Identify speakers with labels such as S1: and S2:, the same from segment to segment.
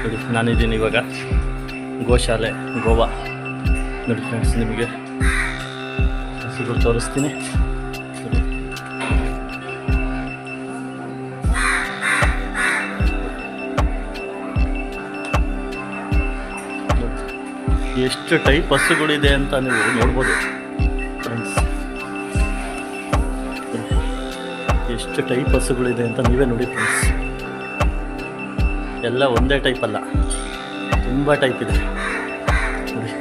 S1: ನೋಡಿ ನಾನಿದ್ದೀನಿ ಇವಾಗ. ಗೋಶಾಲೆ, ಗೋವಾ. ನೋಡಿ ಫ್ರೆಂಡ್ಸ್ ನಿಮಗೆ ಹಸುಗಳು ತೋರಿಸ್ತೀನಿ. ಎಷ್ಟು ಟೈಪ್ ಹಸುಗಳಿದೆ ಅಂತ ನೀವು ನೋಡ್ಬೋದು ಫ್ರೆಂಡ್ಸ್ ಎಷ್ಟು ಟೈಪ್ ಹಸುಗಳಿದೆ ಅಂತ ನೀವೇ ನೋಡಿ ಫ್ರೆಂಡ್ಸ್ ಎಲ್ಲ ಒಂದೇ ಟೈಪ್ ಅಲ್ಲ. ತುಂಬ ಟೈಪ್ ಇದೆ. ನೋಡಿ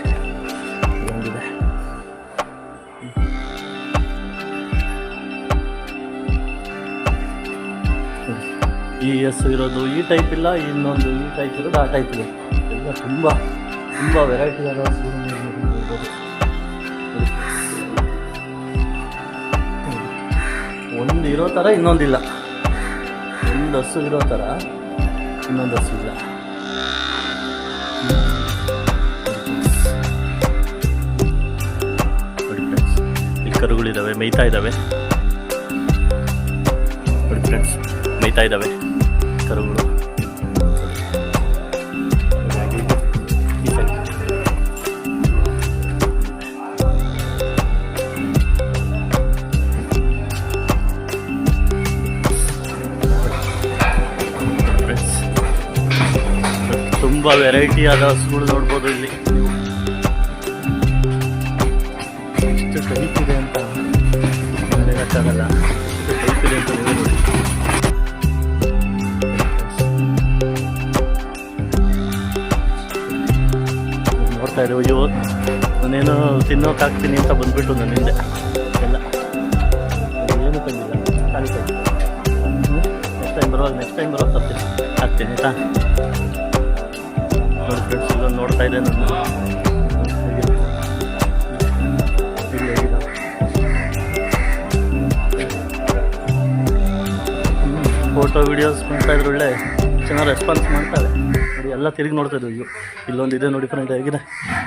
S1: ಈ ಎಸ್ ಇರೋದು ಈ ಟೈಪ್ ಇಲ್ಲ ಇನ್ನೊಂದು ಈ ಟೈಪ್ ಇರೋದು ಆ ಟೈಪ್ ಇದೆ. ಎಲ್ಲ ತುಂಬ ತುಂಬ ವೆರೈಟಿ. ಒಂದು ಇರೋ ಥರ ಇನ್ನೊಂದಿಲ್ಲ. ಒಂದು ಹಸು ಇರೋ ಥರ ಇನ್ನೊಂದು ಹಸು ಇಲ್ಲ ನೋಡಿ ಫ್ರೆಂಡ್ಸ್ ಇಲ್ಲಿ ಕರುಗಳಿದ್ದಾವೆ ಮೇಯ್ತಾ ಇದ್ದಾವೆ ನೋಡಿ ಫ್ರೆಂಡ್ಸ್ ಮೇಯ್ತಾ ಇದ್ದಾವೆ ಕರುಗಳು. ತುಂಬ ವೆರೈಟಿ ಆದ ಹಸುಗಳು ನೋಡ್ಬೋದು ಇಲ್ಲಿ. ಎಷ್ಟು ಕಲಿತಿದೆ ಅಂತ ಹೇಳೋಕ್ಕಾಗಲ್ಲ ಎಷ್ಟು ಟೈಪ್ ಅಂತ ನೋಡಿ. ನೋಡ್ತಾ ಇರೋ ಅಯ್ಯೋ ನಾನೇನು ತಿನ್ನೋಕೆ ಹಾಕ್ತೀನಿ ಅಂತ ಬಂದ್ಬಿಟ್ಟು ನನ್ನ ಹಿಂದೆ. ಎಲ್ಲ. ಏನು ತಂದಿಲ್ಲ. ಖಾಲಿ ಕೈ ನೆಕ್ಸ್ಟ್ ಟೈಮ್ ಬರುವಾಗ ನೆಕ್ಸ್ಟ್ ಟೈಮ್ ಬರುವಾಗ ತರ್ತೀನಿ. ಹಾಕ್ತೀನಿ ಆಯ್ತಾ? ನೋಡಿ ಫ್ರೆಂಡ್ಸ್ ಇದನ್ನು ನೋಡ್ತಾ ಇದೆ ನನ್ನ ಫೋಟೋ ವೀಡಿಯೋಸ್ ಮಾಡ್ತಾ ಇದ್ರೆ ಒಳ್ಳೆ. ಚೆನ್ನಾಗಿ ರೆಸ್ಪಾನ್ಸ್ ಮಾಡ್ತಾರೆ ನೋಡಿ, ಎಲ್ಲ ತಿರುಗಿ ನೋಡ್ತಾ ಇದ್ರು ಅಯ್ಯೋ ಇಲ್ಲೊಂದು ಇದೆ ನೋಡಿ ಫ್ರೆಂಡ್ ಹೇಗಿದೆ?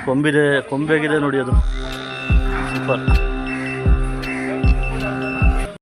S1: ಕೊಂಬಿದೆ ಕೊಂಬೆಗಿದೆ ನೋಡಿ ಅದು. ಸೂಪರ್